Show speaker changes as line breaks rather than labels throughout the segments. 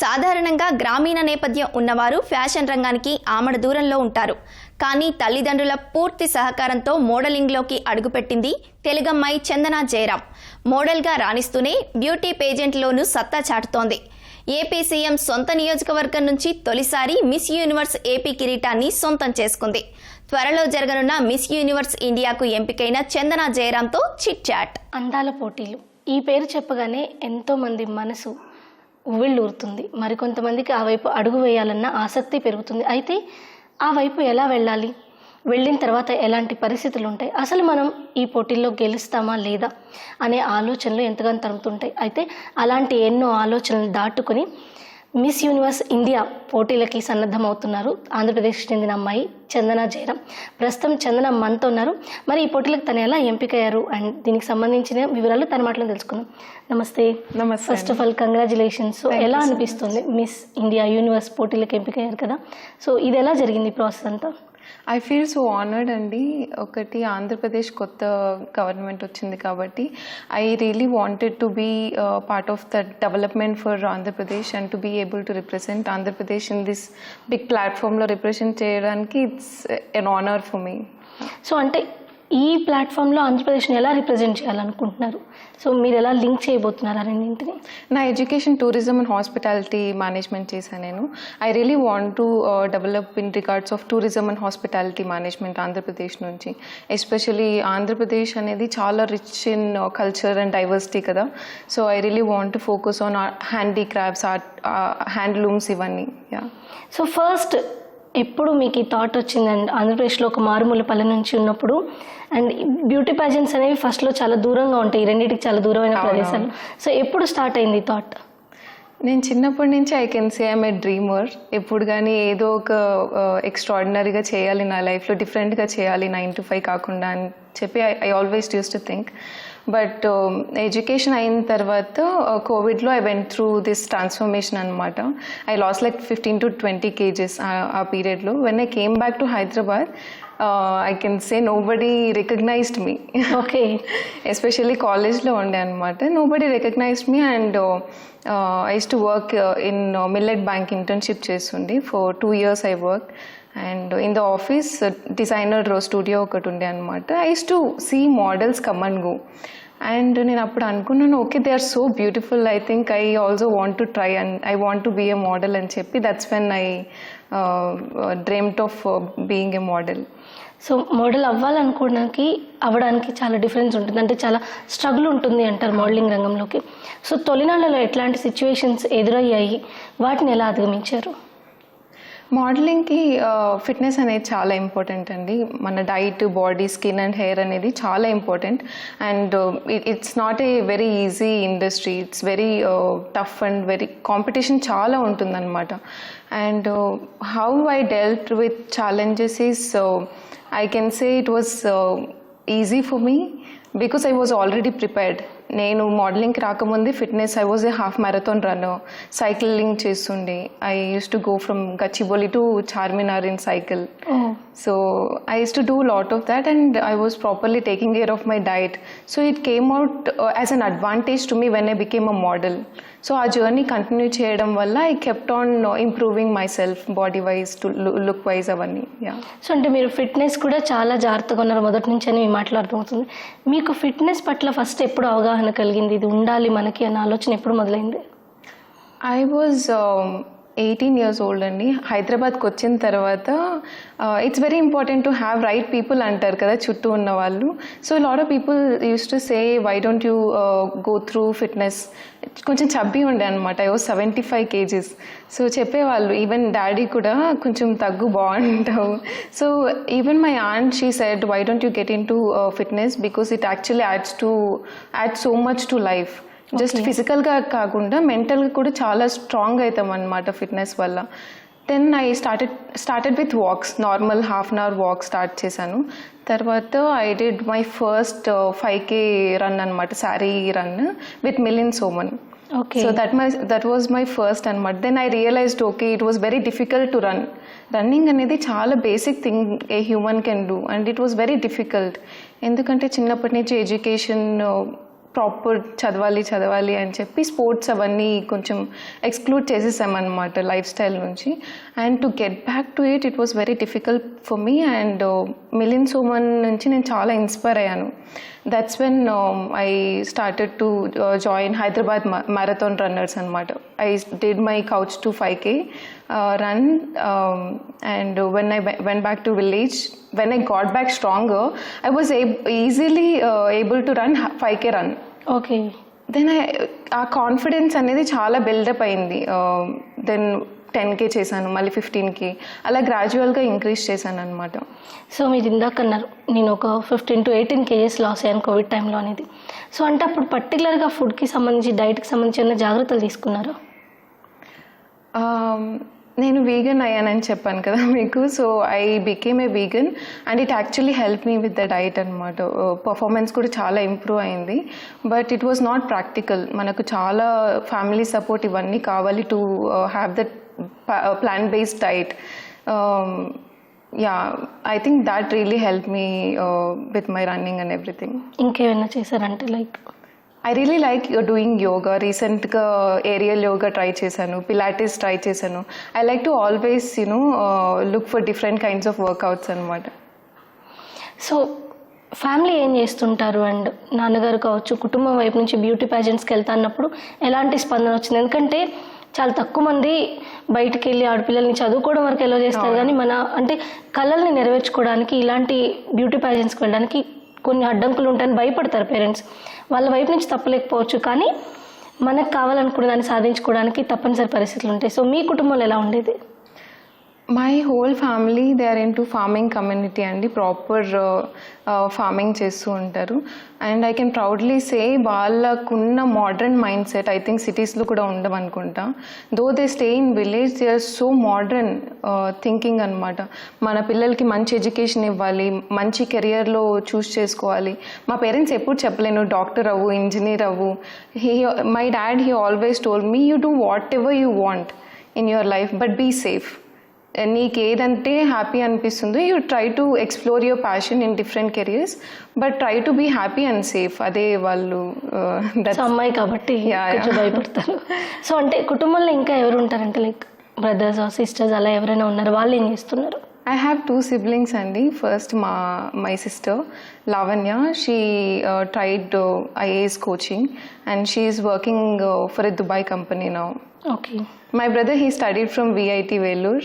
సాధారణంగా గ్రామీణ నేపథ్యం ఉన్నవారు ఫ్యాషన్ రంగానికి ఆమడ దూరంలో ఉంటారు. కానీ తల్లిదండ్రుల పూర్తి సహకారంతో మోడలింగ్లోకి అడుగుపెట్టింది తెలుగమ్మాయి చందన జయరాం. మోడల్గా రాణిస్తూనే బ్యూటీ పేజెంట్లోనూ సత్తా చాటుతోంది. ఏపీ సీఎం సొంత నియోజకవర్గం నుంచి తొలిసారి మిస్ యూనివర్స్ ఏపీ కిరీటాన్ని సొంతం చేసుకుంది. త్వరలో జరగనున్న మిస్ యూనివర్స్ ఇండియాకు ఎంపికైన చందన జయరాంతో చిట్ చాట్.
అందాల పోటీలు. ఈ పేరు చెప్పగానే ఎంతోమంది మనసు ఉవ్విళ్ళూరుతుంది మరికొంతమందికి ఆ వైపు అడుగు వేయాలన్న ఆసక్తి పెరుగుతుంది. అయితే ఆ వైపు ఎలా వెళ్ళాలి? వెళ్ళిన తర్వాత ఎలాంటి పరిస్థితులు ఉంటాయి అసలు మనం ఈ పోటీల్లో గెలుస్తామా లేదా అనే ఆలోచనలు ఎంతగానో తరుముతుంటాయి. అయితే అలాంటి ఎన్నో ఆలోచనలు దాటుకొని మిస్ యూనివర్స్ ఇండియా పోటీలకి సన్నద్ధమవుతున్నారు. ఆంధ్రప్రదేశ్కి చెందిన అమ్మాయి చందన జయరాం. ప్రస్తుతం చందన మనతో ఉన్నారు. మరి ఈ పోటీలకు తను ఎలా ఎంపికయ్యారు? అండ్ దీనికి సంబంధించిన వివరాలు తన మాటలో తెలుసుకుందాం. నమస్తే.
నమస్తే
ఫస్ట్ ఆఫ్ ఆల్ కంగ్రాచులేషన్స్ ఎలా అనిపిస్తుంది? మిస్ ఇండియా యూనివర్స్ పోటీలకు ఎంపికయ్యారు కదా. సో ఇది ఎలా జరిగింది ప్రాసెస్ అంతా?
ఐ ఫీల్ సో ఆనర్డ్ అండి. ఒకటి ఆంధ్రప్రదేశ్ కొత్త గవర్నమెంట్ వచ్చింది కాబట్టి I really wanted to be part of the development for Andhra Pradesh and to be able to represent Andhra Pradesh in this big ప్లాట్ఫామ్లో రిప్రజెంట్ చేయడానికి it's an honour for me
so అంటే ఈ ప్లాట్ఫామ్లో ఆంధ్రప్రదేశ్ని ఎలా represent చేయాలనుకుంటున్నారు? So మీరు ఎలా లింక్ చేయబోతున్నారు రెండింటిని?
నా education tourism and hospitality management చేశాను నేను. I really want to develop in regards of tourism and hospitality management Andhra Pradesh నుంచి. ఎస్పెషలీ ఆంధ్రప్రదేశ్ అనేది చాలా rich in culture and diversity కదా. So I really want to focus on handicrafts art handlooms ఇవన్నీ. Yeah
so first ఎప్పుడు మీకు ఈ thought వచ్చిందండి? ఆంధ్రప్రదేశ్లో ఒక మారుమూల పల్లె నుంచి ఉన్నప్పుడు అండ్ బ్యూటీ ప్యాజెంట్స్ అనేవి ఫస్ట్లో చాలా దూరంగా ఉంటాయి. ఈ రెండింటికి చాలా దూరమైన ప్రదేశాలు. సో ఎప్పుడు స్టార్ట్ అయింది ఈ థాట్
నేను చిన్నప్పటి నుంచి I can say I'm a dreamer ఎప్పుడు కానీ ఏదో ఒక ఎక్స్ట్రాడినరీగా చేయాలి నా లైఫ్లో డిఫరెంట్గా చేయాలి నైన్ టు ఫైవ్ కాకుండా అని చెప్పి I I always use to think but education అయిన తర్వాత కోవిడ్లో I went through this transformation అనమాట I lost like fifteen to twenty KGs ఆ పీరియడ్లో when I came back to Hyderabad I can say nobody recognised me
okay
especially కాలేజ్లో ఉండే అనమాట nobody recognised me and I used to work in millet bank internship చేస్తుండే. For two years I work and in the office designer row studio ఒకటి ఉండే అనమాట I used to see models come and go and నేను అప్పుడు అనుకున్నాను okay they are so beautiful I think I also want to try and I want to be a model అని చెప్పి that's when I dreamt of being a model
so model అవ్వాలనుకోవడానికి అవ్వడానికి చాలా difference ఉంటుంది. అంటే చాలా స్ట్రగుల్ ఉంటుంది అంటారు modelling రంగంలోకి. సో తొలినాళ్ళలో ఎట్లాంటి సిచ్యువేషన్స్ ఎదురయ్యాయి? వాటిని ఎలా అధిగమించారు?
మోడలింగ్కి ఫిట్నెస్ అనేది చాలా ఇంపార్టెంట్ అండి. మన diet body skin and hair అనేది చాలా important and it's not a very easy industry it's very tough and very competition చాలా ఉంటుందన్నమాట. And how I dealt with challenges is I can say it was easy for me because I was already prepared నేను మోడలింగ్కి రాకముందు fitness I was a half marathon run cycling చేస్తుండే. I use to go from Gachibowli to Charminar in cycle so I use to do lot of that and I was properly taking care of my diet so it came out as an advantage to me when I became a model so ఆ journey continue చేయడం వల్ల I kept on improving my self body wise to look wise అవన్నీ. Yeah
so అంటే మీరు fitness కూడా చాలా జాగ్రత్తగా ఉన్నారు. మొదటి నుంచి అని మీ మాట్లాడుతూతుంది మీకు ఫిట్నెస్ పట్ల ఫస్ట్ ఎప్పుడు అవగాహన కలిగింది? ఇది ఉండాలి మనకి అన్న ఆలోచన ఎప్పుడు మొదలైంది?
I was eighteen years old అండి. హైదరాబాద్కి వచ్చిన తర్వాత it's very important to have right people అంటారు కదా చుట్టూ ఉన్న వాళ్ళు. So lot of people use to say why don't you go through fitness కొంచెం చబ్బి ఉండే అనమాట ఓ సెవెంటీ ఫైవ్ కేజీస్ సో చెప్పేవాళ్ళు ఈవెన్ డాడీ కూడా కొంచెం తగ్గు బాగుంటావు. So even my aunt she said why don't you get in to fitness because it actually adds to add so much to life just ఫిజికల్గా కాకుండా మెంటల్గా కూడా చాలా స్ట్రాంగ్ అవుతాం అనమాట ఫిట్నెస్ వల్ల. Then I started started with walks normal half an hour walk start చేశాను. తర్వాత I did my first five K run అనమాట sari run with Milind Soman
okay
so that my that was my first అనమాట then I realised okay it was very difficult to run running అనేది చాలా basic thing a human can do and it was very difficult ఎందుకంటే చిన్నప్పటి నుంచి education proper చదవాలి చదవాలి అని చెప్పి స్పోర్ట్స్ అవన్నీ కొంచెం ఎక్స్క్లూడ్ చేసేసామన్నమాట లైఫ్ స్టైల్ నుంచి and to get back to it it was very difficult for me and Milind Soman నుంచి నేను చాలా ఇన్స్పైర్ అయ్యాను. That's when I started to join Hyderabad marathon runners అనమాట I did my couch to five K run and when I went back to village when I got back strong I was ab- easily uh, able to run 5k run.
Okay
then ఆ confidence అనేది చాలా buildup అయింది. Then ten K చేశాను మళ్ళీ ఫిఫ్టీన్కి అలా గ్రాడ్యువల్గా increase చేశాను అనమాట
సో మీరు ఇందాక అన్నారు నేను ఒక fifteen to eighteen KGs loss అయ్యాను కోవిడ్ టైంలో అనేది. సో అంటే అప్పుడు పర్టికులర్గా ఫుడ్కి సంబంధించి డైట్కి సంబంధించి ఏమైనా జాగ్రత్తలు తీసుకున్నారు?
Um, నేను వీగన్ అయ్యానని చెప్పాను కదా మీకు. So I became a vegan and it actually help me with the diet అనమాట పర్ఫార్మెన్స్ కూడా చాలా ఇంప్రూవ్ అయింది. But it was not practical మనకు చాలా ఫ్యామిలీ సపోర్ట్ ఇవన్నీ కావాలి to have that plan based diet yeah I think that really help me with my running and everything
ఇంకేమైనా చేశారంటే like
I really like doing yoga రీసెంట్గా aerial yoga try చేశాను Pilates try చేశాను I like to always you know look for different kinds of workouts అనమాట
so family ఏం చేస్తుంటారు? And నాన్నగారు కావచ్చు కుటుంబం వైపు నుంచి బ్యూటీ ప్యాజెంట్స్కి వెళ్తా అన్నప్పుడు ఎలాంటి స్పందన వచ్చింది? ఎందుకంటే చాలా తక్కువ మంది బయటికి వెళ్ళి ఆడపిల్లల్ని చదువుకోవడం వరకు ఎలా చేస్తారు. కానీ మన అంటే కళల్ని నెరవేర్చుకోవడానికి ఇలాంటి బ్యూటీ ప్యాజెంట్స్కి వెళ్ళడానికి కొన్ని అడ్డంకులు ఉంటాయని భయపడతారు పేరెంట్స్. వాళ్ళ వైపు నుంచి తప్పలేకపోవచ్చు. కానీ మనకు కావాలనుకున్న దాన్ని సాధించుకోవడానికి తప్పనిసరి పరిస్థితులు ఉంటాయి. సో మీ కుటుంబంలో ఎలా ఉండేది?
My whole family they are in to farming community అండి ప్రాపర్ ఫార్మింగ్ చేస్తూ ఉంటారు. And I can proudly say వాళ్ళకున్న modern mind set I think సిటీస్లో కూడా ఉండవనుకుంటా. Though they stay in village they are so modern thinking అనమాట మన పిల్లలకి మంచి ఎడ్యుకేషన్ ఇవ్వాలి మంచి కెరియర్లో చూస్ చేసుకోవాలి. మా పేరెంట్స్ ఎప్పుడు చెప్పలేను డాక్టర్ అవ్వు ఇంజనీర్ అవ్వు. He my dad he always told me you do what ever you want in your life but be safe నీకు ఏదంటే హ్యాపీ అనిపిస్తుందో you try to explore your passion in different careers but try to be happy and safe అదే వాళ్ళు
అమ్మాయి కాబట్టి. భయపడతారు. So అంటే కుటుంబంలో ఇంకా ఎవరు ఉంటారంటే లైక్ బ్రదర్స్ సిస్టర్స్ అలా ఎవరైనా ఉన్నారు? వాళ్ళు ఏం చేస్తున్నారు?
ఐ హ్యావ్ టూ సిబ్లింగ్స్ అండి. ఫస్ట్ మా my sister Lavanya. She tried IAS coaching and she is working for a Dubai company now
okay
my brother he studied from VIT Vellore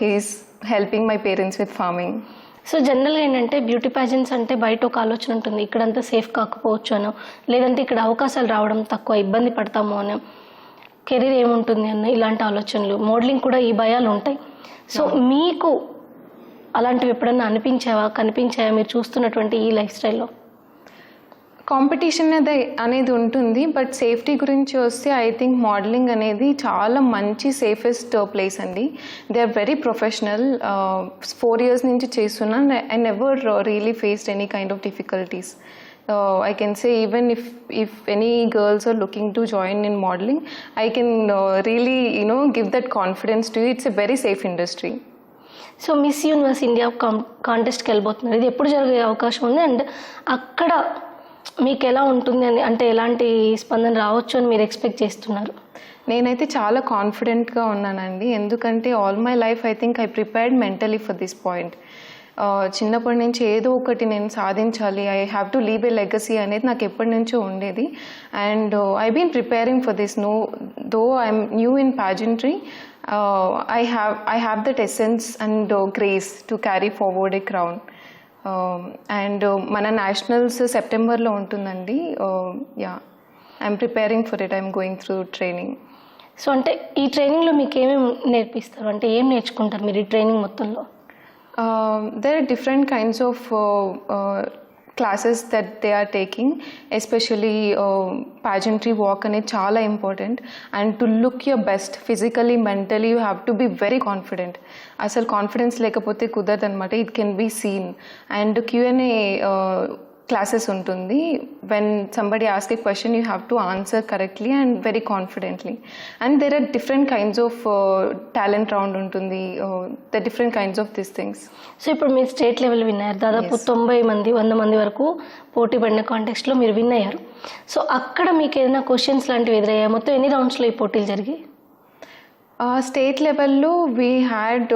he is helping my parents with farming
so జనరల్గా ఏంటంటే beauty pageants అంటే బయట ఒక ఆలోచన ఉంటుంది. ఇక్కడంతా safe కాకపోవచ్చు అనో. లేదంటే ఇక్కడ అవకాశాలు రావడం తక్కువ ఇబ్బంది పడతాము అని. కెరీర్ ఏముంటుంది అన్న ఇలాంటి ఆలోచనలు. మోడలింగ్ కూడా ఈ భయాలు ఉంటాయి. సో మీకు అలాంటివి ఎప్పుడన్నా అనిపించావా? కనిపించాయా? మీరు చూస్తున్నటువంటి ఈ లైఫ్ స్టైల్లో?
కాంపిటీషన్ అదే అనేది ఉంటుంది బట్ సేఫ్టీ గురించి వస్తే ఐ థింక్ మోడలింగ్ అనేది చాలా మంచి సేఫెస్ట్ ప్లేస్ అండి. They are very professional. Four years నుంచి చేస్తున్నా I never really faced any kind of difficulties. I can say even if if any girls are looking to join in modelling I can really you know give that confidence to it's a very safe industry.
So Miss Universe India కాంటెస్ట్కి వెళ్ళిపోతున్నారు. ఇది ఎప్పుడు జరిగే అవకాశం ఉంది? And అక్కడ మీకు ఎలా ఉంటుంది అని అంటే ఎలాంటి స్పందన రావచ్చు అని మీరు ఎక్స్పెక్ట్ చేస్తున్నారు?
నేనైతే చాలా కాన్ఫిడెంట్గా ఉన్నానండి. ఎందుకంటే all my life I think I prepared mentally for this point. చిన్నప్పటి నుంచి ఏదో ఒకటి నేను సాధించాలి. I have to leave a legacy అనేది నాకు ఎప్పటి నుంచో ఉండేది. And I been preparing for this no though I'm new in pageantry I have I have that essence and grace to carry forward a crown and మన nationals సెప్టెంబర్లో ఉంటుందండి. Yeah I'm preparing for it I'm going through training
so అంటే ఈ ట్రైనింగ్లో మీకు ఏమేమి నేర్పిస్తారు? అంటే ఏం నేర్చుకుంటారు మీరు ఈ ట్రైనింగ్ మొత్తంలో?
Um, there are different kinds of uh, uh, classes that they are taking, especially uh, pageantry walk and it's all important. And to look your best physically, mentally, you have to be very confident. Asal confidence lekapote kudad and it can be seen. And Q&A uh, classes ఉంటుంది. When somebody ask a question you have to answer correctly and very confidently and there are different kinds of talent round ఉంటుంది. The different kinds of this things
so ఇప్పుడు మీరు state level win అయ్యారు దాదాపు తొంభై మంది వంద మంది వరకు పోటీ పడిన కాంటెక్స్ట్లో మీరు విన్ అయ్యారు. సో అక్కడ మీకు ఏదైనా క్వశ్చన్స్ లాంటివి ఎదురయ్యాయి? మొత్తం ఎన్ని రౌండ్స్లో ఈ పోటీలు జరిగాయి?
స్టేట్ లెవెల్లో వీ హ్యాడ్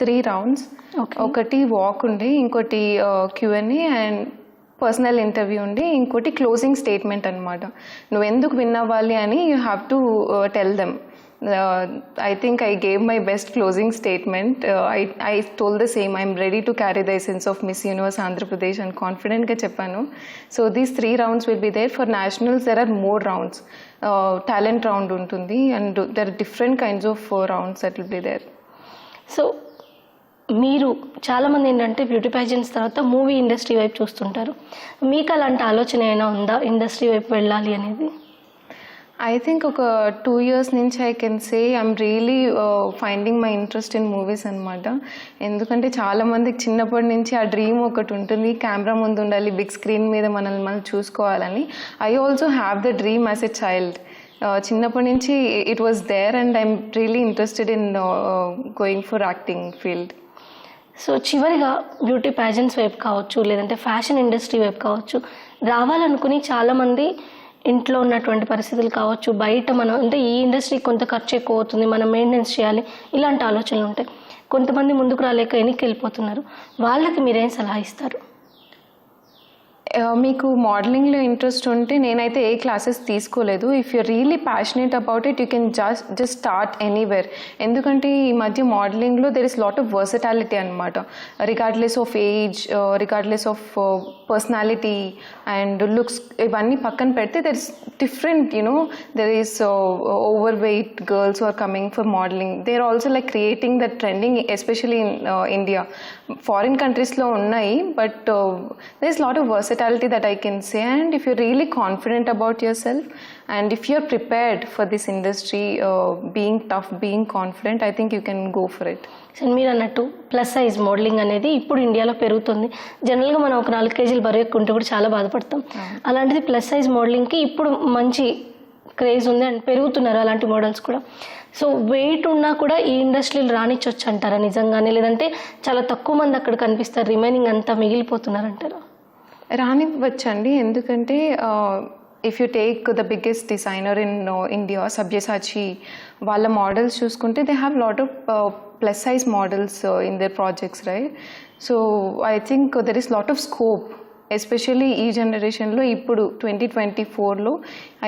త్రీ రౌండ్స్. ఒకటి వాక్ ఉండే ఇంకోటి క్యూఎన్ఏ అండ్ పర్సనల్ ఇంటర్వ్యూ ఉండి ఇంకోటి క్లోజింగ్ స్టేట్మెంట్ అనమాట నువ్వు ఎందుకు విన్ అవ్వాలి అని you have to tell them I think I gave my best closing statement I I told the same I'm ready to carry the essence of Miss Universe Andhra Pradesh అని కాన్ఫిడెంట్గా చెప్పాను. So these three rounds will be there for nationals there are more rounds talent round ఉంటుంది. And there different kinds of rounds that will be there
so మీరు చాలామంది ఏంటంటే beauty pageants తర్వాత movie industry వైపు చూస్తుంటారు. మీకు అలాంటి ఆలోచన ఏమైనా ఉందా ఇండస్ట్రీ వైపు వెళ్ళాలి అనేది?
ఐ థింక్ ఒక టూ ఇయర్స్ నుంచి I can say I'm really finding my interest in movies అనమాట ఎందుకంటే చాలామందికి చిన్నప్పటి నుంచి ఆ డ్రీమ్ ఒకటి ఉంటుంది కెమెరా ముందు ఉండాలి బిగ్ స్క్రీన్ మీద మనల్ని మనం చూసుకోవాలని. I also have the dream as a child చిన్నప్పటి నుంచి it was there and I'm really interested in going for acting field
so చివరిగా బ్యూటీ ప్యాజెంట్స్ వైపు కావచ్చు లేదంటే ఫ్యాషన్ ఇండస్ట్రీ వైపు కావచ్చు రావాలనుకుని చాలామంది ఇంట్లో ఉన్నటువంటి పరిస్థితులు కావచ్చు బయట మనం అంటే ఈ ఇండస్ట్రీ కొంత ఖర్చు ఎక్కువ అవుతుంది మనం మెయింటెనెన్స్ చేయాలి ఇలాంటి ఆలోచనలు ఉంటాయి. కొంతమంది ముందుకు రాలేక వెనక్కి వెళ్ళిపోతున్నారు వాళ్ళకి మీరేం సలహా ఇస్తారు?
మీకు మోడలింగ్లో ఇంట్రెస్ట్ ఉంటే నేనైతే ఏ క్లాసెస్ తీసుకోలేదు. If you really passionate about it you can just just start anywhere ఎందుకంటే ఈ మధ్య మోడలింగ్లో there is lot of versatility అనమాట regardless of age regardless of personality and looks ఇవన్నీ పక్కన పెడితే there is different you know there is over weight girls are coming for modelling they are also like creating that trending especially in India foreign కంట్రీస్లో ఉన్నాయి but there is lot of versatility that I can say and if you're really confident about yourself and if you're prepared for this industry uh, being tough being confident i think you can go for it.
So మీరు అన్నట్టు plus size modelling అనేది ఇప్పుడు ఇండియాలో పెరుగుతుంది. జనరల్గా మనం ఒక నాలుగు కేజీలు బరువు ఎక్కువ ఉంటే కూడా చాలా బాధపడతాం. అలాంటిది ప్లస్ సైజ్ మోడలింగ్కి ఇప్పుడు మంచి క్రేజ్ ఉంది అండ్ పెరుగుతున్నారు అలాంటి మోడల్స్ కూడా. సో వెయిట్ ఉన్నా కూడా ఈ ఇండస్ట్రీలో రానిచ్చొచ్చు అంటారా నిజంగానే? లేదంటే చాలా తక్కువ మంది అక్కడ కనిపిస్తారు రిమైనింగ్ అంతా మిగిలిపోతున్నారు అంటారా?
రానివ్వచ్చండి. ఎందుకంటే if you take the biggest designer in India Sabyasachi వాళ్ళ మోడల్స్ చూసుకుంటే they have lot of plus size models in their projects right so I think there is lot of scope especially ఈ జనరేషన్లో ఇప్పుడు twenty twenty ఫోర్లో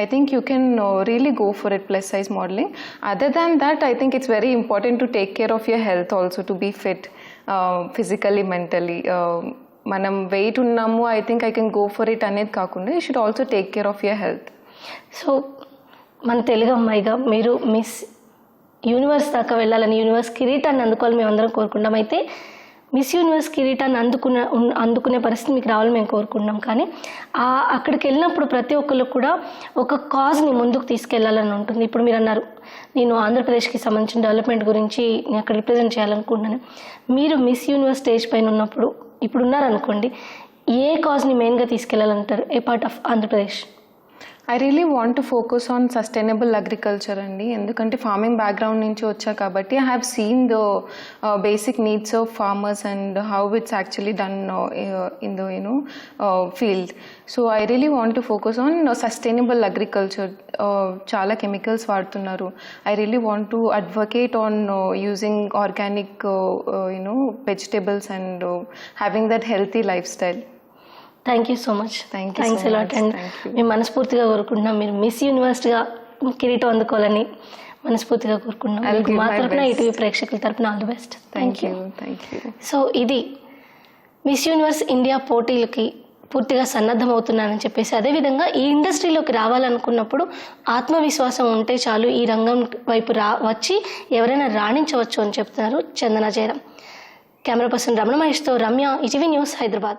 I think you can really go for it plus size modelling other than that I think it's very important to take care of your health also to be fit physically mentally మనం weight ఉన్నాము I think I can go for it అనేది కాకుండా you should also take care of your health
so మన తెలుగు అమ్మాయిగా మీరు miss universe దాకా వెళ్ళాలని universe కిరీటాన్ని అందుకోవాలి మేము అందరం కోరుకుంటాం. అయితే మిస్ యూనివర్స్ కిరీటాన్ని అందుకున్న అందుకునే పరిస్థితి మీకు రావాలని మేము కోరుకుంటున్నాం. కానీ ఆ అక్కడికి వెళ్ళినప్పుడు ప్రతి ఒక్కరు కూడా ఒక కాజ్ని ముందుకు తీసుకెళ్ళాలని ఉంటుంది. ఇప్పుడు మీరు అన్నారు నేను ఆంధ్రప్రదేశ్కి సంబంధించిన డెవలప్మెంట్ గురించి నేను అక్కడ రిప్రజెంట్ చేయాలనుకుంటున్నాను. మీరు మిస్ యూనివర్స్ స్టేజ్ పైన ఉన్నప్పుడు ఇప్పుడు ఉన్నారనుకోండి ఏ కాజ్ని మెయిన్గా తీసుకెళ్ళాలంటారు? ఏ part of Andhra Pradesh
I really want to focus on sustainable agriculture అండి. ఎందుకంటే ఫార్మింగ్ బ్యాక్గ్రౌండ్ నుంచి వచ్చా కాబట్టి I have seen the basic needs of farmers and how it's actually done in the you know field so I really want to focus on sustainable agriculture చాలా chemicals వాడుతున్నారు. I really want to advocate on using organic you know vegetables and having that healthy lifestyle
thank you so much thanks a lot. And. మేము మనస్ఫూర్తిగా కోరుకుంటున్నాం. మీరు miss యూనివర్సిటీగా కిరీటం అందుకోవాలని మనస్ఫూర్తిగా కోరుకుంటున్నాం. మా
best.
ఇటీవీ ప్రేక్షకుల తరపున all the best
thank you thank you
so ఇది మిస్ యూనివర్స్ ఇండియా పోటీలకి పూర్తిగా సన్నద్ధమవుతున్నానని చెప్పేసి అదేవిధంగా ఈ ఇండస్ట్రీలోకి రావాలనుకున్నప్పుడు ఆత్మవిశ్వాసం ఉంటే చాలు ఈ రంగం వైపు రా వచ్చి ఎవరైనా రాణించవచ్చు అని చెప్తున్నారు చందన జయరాం కెమెరా పర్సన్ రమణ మహేష్తో రమ్య ఇటీవీ న్యూస్ హైదరాబాద్.